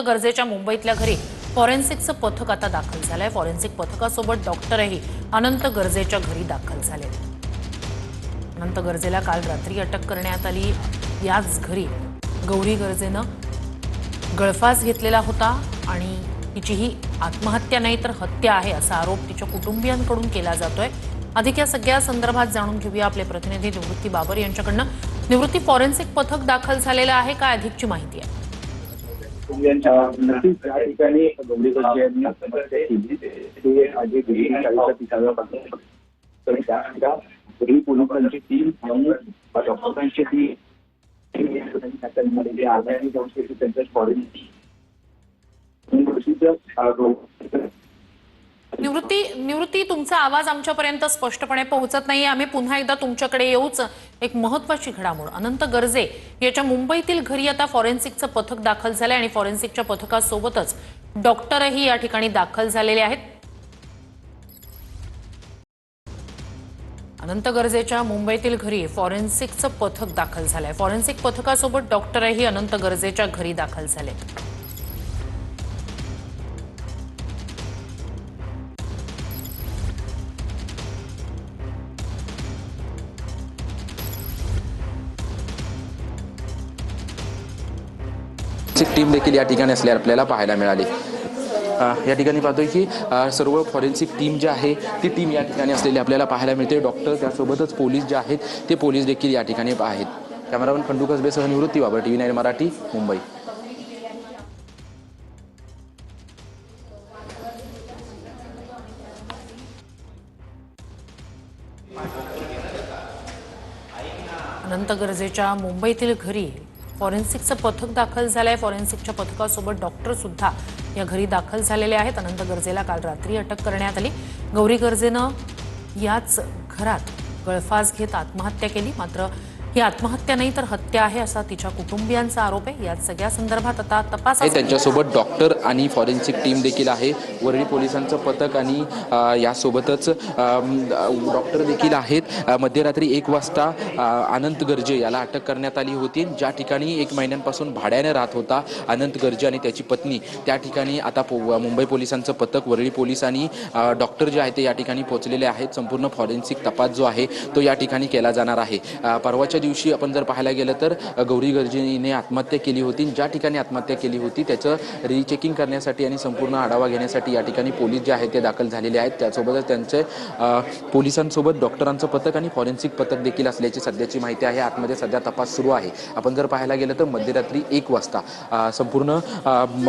गरजेच्या मुंबईतल्या घरी फॉरेन्सिकचं पथक आता दाखल झालंय. फॉरेन्सिक पथकासोबत डॉक्टरही अनंत गरजेच्या घरी दाखल झाले. अनंत गरजेला काल रात्री अटक करण्यात आली. याच घरी गौरी गरजेनं गळफास घेतलेला होता आणि तिची ही आत्महत्या नाही तर हत्या आहे असा आरोप तिच्या कुटुंबियांकडून केला जातोय. अधिक या सगळ्या संदर्भात जाणून घेऊया आपले प्रतिनिधी निवृत्ती बाबर यांच्याकडनं. निवृत्ती फॉरेन्सिक पथक दाखल झालेलं आहे. काय अधिकची माहिती आहे? कुटुंबियांच्या त्या ठिकाणी गौरी यांनी आत्महत्या केली. ते आधी चाळीसच्या पासून तर त्या त्या पोलिसांची टीम आणि डॉक्टरांची टीममध्ये निवृत्ती निवृत्ती तुमचा आवाज आमच्यापर्यंत स्पष्टपणे पोहोचत नाही आम्ही पुन्हा एकदा तुमच्याकडे येऊच एक महत्वाची घडामोड अनंत गरजे याच्या मुंबईतील घरी आता फॉरेन्सिकचं पथक दाखल झालंय आणि फॉरेन्सिकच्या पथकासोबतच डॉक्टरही या ठिकाणी दाखल झालेले आहेत. अनंत गरजेच्या मुंबईतील घरी फॉरेन्सिकचं पथक दाखल झालंय. फॉरेन्सिक पथकासोबत डॉक्टरही अनंत गरजेच्या घरी दाखल झाले फॉरेन्सिक टीम देखील या ठिकाणी असल्या आपल्याला पाहायला मिळाली. या ठिकाणी पाहतोय की सर्व फॉरेन्सिक टीम जी आहे ती टीम या ठिकाणी असलेली आपल्याला पाहायला मिळते. डॉक्टर त्यासोबतच पोलीस जे आहेत ते पोलीस देखील या ठिकाणी आहेत. Cameraman Khandu कसबेसह Nivrutti Babar T V nine Marathi Mumbai. अनंत गरजेच्या मुंबईतील घरी फॉरेन्सिकचं पथक दाखल झालंय. फॉरेन्सिकच्या पथकासोबत डॉक्टर सुद्धा या घरी दाखल झालेले आहेत. अनंत गरजेला काल रात्री अटक करण्यात आली. गौरी गरजेनं याच घरात गळफास घेत आत्महत्या केली. मात्र ही आत्महत्या नाही तर हत्या आहे असा तिच्या कुटुंबियांचा आरोप आहे. या सगळ्या संदर्भात आता तपास त्यांच्यासोबत डॉक्टर आणि फॉरेन्सिक टीम देखील आहे. वरळी पोलिसांचं पथक आणि यासोबतच डॉक्टर देखील आहेत. मध्यरात्री एक वाजता अनंत गर्जे याला अटक करण्यात आली होती. ज्या ठिकाणी एक महिन्यांपासून भाड्याने राहत होता अनंत गर्जे आणि त्याची पत्नी. त्या ठिकाणी आता पो मुंबई पोलिसांचं पथक वरळी पोलीस आणि डॉक्टर जे आहे ते या ठिकाणी पोहोचलेले आहेत. संपूर्ण फॉरेन्सिक तपास जो आहे तो या ठिकाणी केला जाणार आहे. परवाच्या दिवशी आपण जर पाहायला गेलं तर गौरी गर्जेने आत्महत्या केली होती ज्या ठिकाणी आत्महत्या केली होती त्याचं रिचेकिंग करण्यासाठी आणि संपूर्ण आढावा घेण्यासाठी या ठिकाणी पोलीस जे आहेत ते दाखल झालेले आहेत. त्यासोबतच त्यांचे पोलिसांसोबत डॉक्टरांचं पथक आणि फॉरेन्सिक पथक देखील असल्याची सध्याची माहिती आहे. आतमध्ये सध्या तपास सुरू आहे. आपण जर पाहायला गेलं तर मध्यरात्री एक वाजता संपूर्ण म,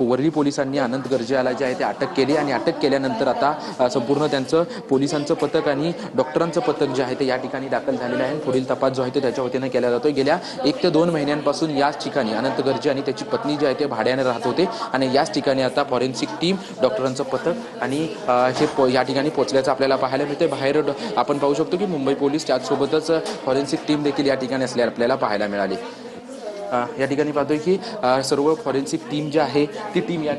वरळी पोलिसांनी अनंत गर्जे याला जे आहे ते अटक केली आणि अटक केल्यानंतर आता संपूर्ण त्यांचं पोलिसांचं पथक आणि डॉक्टरांचं पथक जे आहे ते या ठिकाणी दाखल झालेलं आहे. पुढील तपास जो आहे तो त्याच्या वतीनं केला जातोय. गेल्या एक ते दोन महिन्यांपासून याच ठिकाणी अनंत गर्जे आणि त्याची पत्नी जी आहे ते भाड्याने राहत होते. आणि याच ठिकाणी आता फॉरेन्सिक टीम डॉक्टरांचं पथक आणि हे पो- या ठिकाणी पोहोचल्याचं आपल्याला पाहायला मिळते बाहेर आपण पाहू शकतो की मुंबई पोलीस त्याचसोबतच फॉरेन्सिक टीम देखील या ठिकाणी असल्या आपल्याला पाहायला मिळाली. या ठिकाणी पाहतोय की सर्व फॉरेन्सिक टीम जी आहे ती टीम या